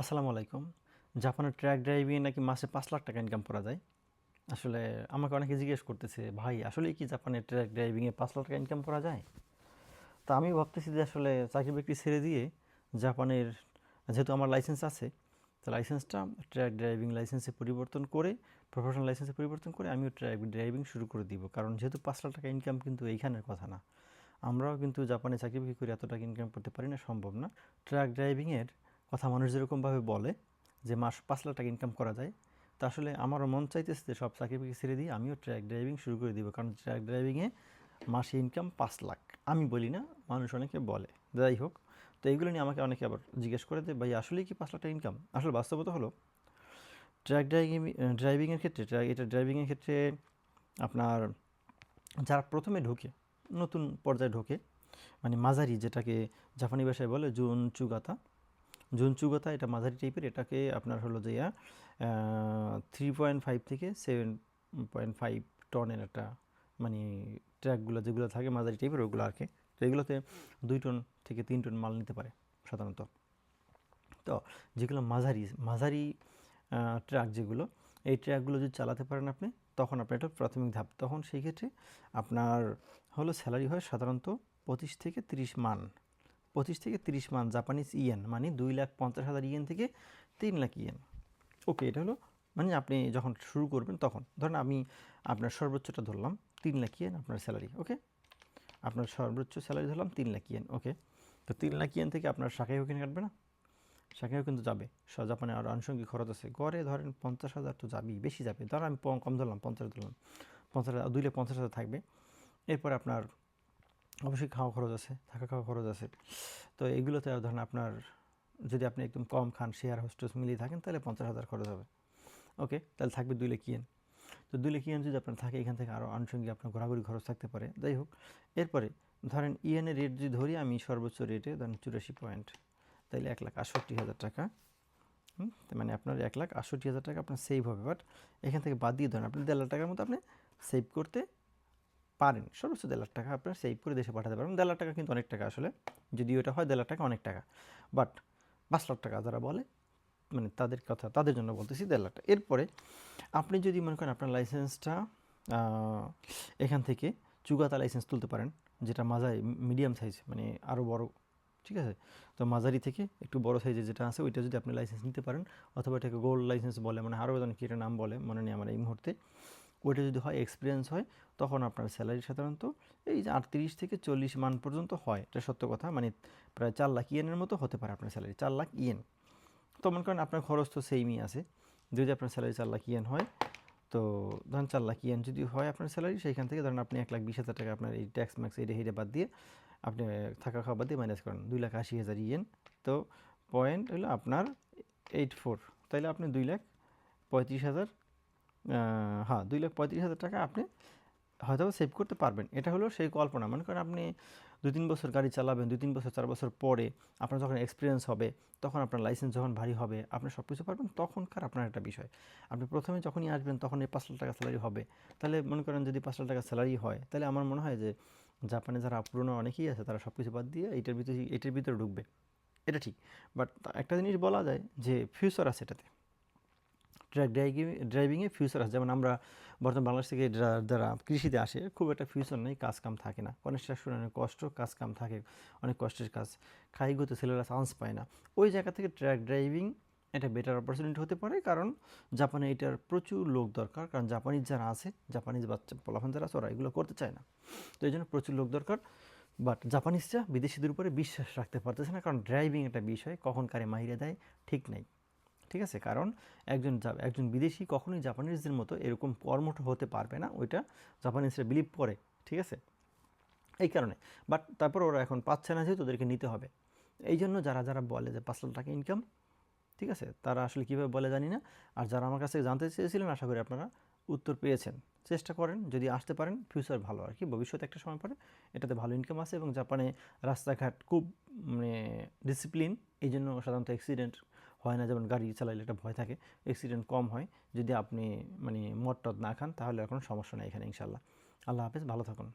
আসসালামু আলাইকুম। জাপানের ট্র্যাক ড্রাইভিংয়ে নাকি মাসে পাঁচ লাখ টাকা ইনকাম করা যায়? আসলে আমাকে অনেকে জিজ্ঞেস করতেছে, ভাই, আসলেই কি জাপানের ট্র্যাক ড্রাইভিংয়ে পাঁচ লাখ টাকা ইনকাম করা যায়? তা আমি ভাবতেছি যে আসলে চাকরি বাকরি ছেড়ে দিয়ে জাপানের যেহেতু আমার লাইসেন্স আছে, তো লাইসেন্সটা ট্র্যাক ড্রাইভিং লাইসেন্সে পরিবর্তন করে প্রফেশনাল লাইসেন্সে পরিবর্তন করে আমিও ট্র্যাক ড্রাইভিং শুরু করে দিব। কারণ যেহেতু পাঁচ লাখ টাকা ইনকাম কিন্তু এইখানের কথা না। আমরাও কিন্তু জাপানে চাকরি বাকরি করে এত টাকা ইনকাম করতে পারি না, সম্ভব না। ট্রাক ড্রাইভিংয়ের কথা মানুষ যেরকমভাবে বলে যে মাস পাঁচ লাখ টাকা ইনকাম করা যায়, তা আসলে আমারও মন চাইতেছে যে সব বাকরি ছেড়ে দিয়ে আমিও ট্র্যাক ড্রাইভিং শুরু করে দিব। কারণ ট্র্যাক ড্রাইভিংয়ে মাসে ইনকাম পাঁচ লাখ। আমি বলি না, মানুষ অনেকে বলে। যাই হোক, তো এইগুলো নিয়ে আমাকে অনেকে আবার জিজ্ঞেস করে যে, ভাই, আসলেই কি পাঁচ লাখ টাকা ইনকাম আসলে বাস্তবতা হলো ট্র্যাক ড্রাইভিং ড্রাইভিংয়ের ক্ষেত্রে ট্র্যাক এটা ড্রাইভিংয়ের ক্ষেত্রে আপনার যারা প্রথমে ঢোকে, নতুন পর্যায়ে ঢোকে মানে মাঝারি যেটাকে জাপানি ভাষায় বলে জুন চুগাতা জুন চুগাতা এটা মাঝারি টাইপের, এটাকে আপনার হলো যে থ্রি পয়েন্ট ফাইভ থেকে সেভেন পয়েন্ট ফাইভ টনের একটা মানে ট্র্যাকগুলো যেগুলো থাকে মাঝারি টাইপের, ওগুলো আর কি। তো এগুলোতে দুই টন থেকে তিন টন মাল নিতে পারে সাধারণত। তো যেগুলো মাঝারি মাঝারি ট্রাক যেগুলো, এই ট্র্যাকগুলো যদি চালাতে পারেন আপনি, তখন আপনার এটা প্রাথমিক ধাপ। তখন সেই ক্ষেত্রে আপনার হলো স্যালারি হয় সাধারণত পঁচিশ থেকে তিরিশ মান। পঁচিশ থেকে তিরিশ মান জাপানিজ ইয়েন মানে দুই লাখ পঞ্চাশ হাজার ইয়েন থেকে তিন লাখ ইয়েন ওকে এটা হলো মানে আপনি যখন শুরু করবেন তখন, ধরেন আমি আপনার সর্বোচ্চটা ধরলাম তিন লাখ ইয়েন আপনার স্যালারি ওকে আপনার সর্বোচ্চ স্যালারি ধরলাম তিন লাখ ইয়েন ওকে তো তিন লাখ ইয়েন থেকে আপনার শাখায় ওখানে কাটবে না? সেখানেও কিন্তু যাবে। জাপানে আরও আনুষঙ্গিক খরচ আছে। গড়ে ধরেন পঞ্চাশ হাজার তো যাবেই, বেশি যাবে। ধরেন আমি কম ধরলাম, পঞ্চাশ ধরলাম। পঞ্চাশ হাজার, দুই লাখ পঞ্চাশ হাজার থাকবে। এরপর আপনার অবশ্যই খাওয়া খরচ আছে থাকা খাওয়া খরচ আছে। তো এগুলোতে ধরেন আপনার যদি আপনি একদম কম খান শেয়ার হোস্টেস মিলিয়ে থাকেন তাহলে পঞ্চাশ হাজার খরচ হবে। ওকে তাহলে থাকবে দুই লাখ ইয়েন তো দুই লাখ ইয়েন যদি আপনার থাকে এখান থেকে আরও আনুষঙ্গিক আপনার ঘোরাঘুরি খরচ থাকতে পারে। যাই হোক এরপরে ধরেন ইয়েনের রেট যদি ধরি আমি সর্বোচ্চ রেটে ধরেন চুরাশি পয়েন্ট তাইলে এক লাখ আষট্টি হাজার টাকা। হুম, মানে আপনার এক লাখ আষট্টি হাজার টাকা আপনার সেভ হবে। বাট এখান থেকে বাদ দিয়ে ধরেন আপনি দেড় লাখ টাকার মতো আপনি সেভ করতে পারেন। সর্বোচ্চ দেড় লাখ টাকা আপনার সেভ করে দেশে পাঠাতে পারেন দেড় লাখ টাকা কিন্তু অনেক টাকা আসলে। যদি ওটা হয় দেড় লাখ টাকা, অনেক টাকা। বাট পাঁচ লাখ টাকা যারা বলে মানে তাদের কথা, তাদের জন্য বলতেছি দেড় লাখ টাকা। এরপরে আপনি যদি মনে করেন আপনার লাইসেন্সটা এখান থেকে চুগাতা লাইসেন্স তুলতে পারেন, যেটা মাঝারি মিডিয়াম সাইজ মানে আরও বড়, ঠিক আছে? তো মাঝারি থেকে একটু বড় সাইজে যেটা আছে, ওইটা যদি আপনি লাইসেন্স নিতে পারেন, অথবা এটাকে গোল্ড লাইসেন্স বলে মানে আরও কি একটা নাম বলে, মনে নেই আমার এই মুহূর্তে। ওইটা যদি হয় এক্সপিরিয়েন্স হয়, তখন আপনার স্যালারি সাধারণত এই যে আটত্রিশ থেকে চল্লিশ মান পর্যন্ত হয়। এটা সত্য কথা মানে প্রায় চার লাখ ইয়েনের মতো হতে পারে আপনার স্যালারি চার লাখ ইয়েন। তো মনে করেন আপনার খরচ তো সেমই আছে। যদি আপনার স্যালারি চার লাখ ইয়েন হয়, তো ধরেন চার লাখ ইয়েন যদি হয় আপনার স্যালারি সেইখান থেকে ধরেন আপনি এক লাখ বিশ হাজার টাকা আপনার এই ট্যাক্স ম্যাক্স এটা হেঁটে বাদ দিয়ে আপনি থাকা খাওয়া বাদ দিয়ে মাইনাস করেন। দুই লাখ আশি হাজার ইয়েন। তো পয়েন্ট হলো আপনার এইট ফোর তাইলে আপনি দুই লাখ পঁয়ত্রিশ হাজার হ্যাঁ দুই লাখ পঁয়ত্রিশ হাজার টাকা আপনি হয়তো সেভ করতে পারবেন। এটা হলো সেই কল্পনা। মনে করেন আপনি দুই তিন বছর গাড়ি চালাবেন দুই তিন বছর, চার বছর পরে আপনার যখন এক্সপিরিয়েন্স হবে, তখন আপনার লাইসেন্স যখন ভারী হবে, আপনি সব কিছু পারবেন, তখনকার আপনার একটা বিষয়। আপনি প্রথমে যখনই আসবেন, তখন এই পাঁচ লাখ টাকা স্যালারি হবে। তাহলে মনে করেন যদি পাঁচ লাখ টাকা স্যালারি হয়, তাহলে আমার মনে হয় যে জাপানে যারা পুরনো অনেকেই আছে, তারা সব কিছু বাদ দিয়ে এইটার ভিতরে, এটার ভিতরে ঢুকবে। এটা ঠিক। বাট একটা জিনিস বলা যায় যে ফিউচার আছে এটাতে। ড্রাইভিংয়ে ফিউচার আছে যেমন আমরা বর্তমান বাংলাদেশ থেকে যারা- কৃষিতে আসে, খুব একটা ফিউচার নেই, কাজ কাম থাকে না। কনস্ট্রাকশন অনেক কষ্ট, কাজ কাম থাকে, অনেক কষ্টের কাজ। খাই গতে ছেলেরা চান্স পায় না। ওই জায়গা থেকে ট্র্যাক ড্রাইভিং এটা বেটার অপরচুনিটি হতে পারে, কারণ জাপানে এটার প্রচুর লোক দরকার, কারণ জাপানিজ যারা আছে, জাপানিজ বাচ্চা পোলাফান যারা আছে, ওরা এগুলো করতে চায় না। তো এই জন্য প্রচুর লোক দরকার। বাট জাপানিজরা বিদেশিদের উপরে বিশ্বাস রাখতে পারতেছে না, কারণ ড্রাইভিং একটা বিষয়, কখন কারে মাহিরে দেয়, ঠিক নাই। ঠিক আছে? কারণ একজন একজন বিদেশি কখনোই জাপানিজদের মতো এরকম কর্মঠ হতে পারবে না, ওইটা জাপানিজরা বিলিভ করে, ঠিক আছে? এই কারণে। বাট তারপর ওরা এখন পাচ্ছে না যেহেতু ওদেরকে নিতে হবে। এই জন্য যারা যারা বলে যে পাঁচ লাখ টাকা ইনকাম ঠিক আছে? তারা আসলে কীভাবে বলে জানি না। আর যারা আমার কাছে জানতে চেয়েছিলেন, আশা করি আপনারা উত্তর পেয়েছেন। চেষ্টা করেন, যদি আসতে পারেন ফিউচার ভালো আর কি, ভবিষ্যতে একটা সময় পরে এটাতে ভালো ইনকাম আছে এবং জাপানে রাস্তাঘাট খুব মানে ডিসিপ্লিন এই জন্য সাধারণত অ্যাক্সিডেন্ট হয় না, যেমন গাড়ি চালাইলে একটা ভয় থাকে অ্যাক্সিডেন্ট কম হয়, যদি আপনি মানে মদ টদ না খান, তাহলে কোনো সমস্যা নেই এখানে ইনশাল্লাহ আল্লাহ হাফেজ, ভালো থাকুন।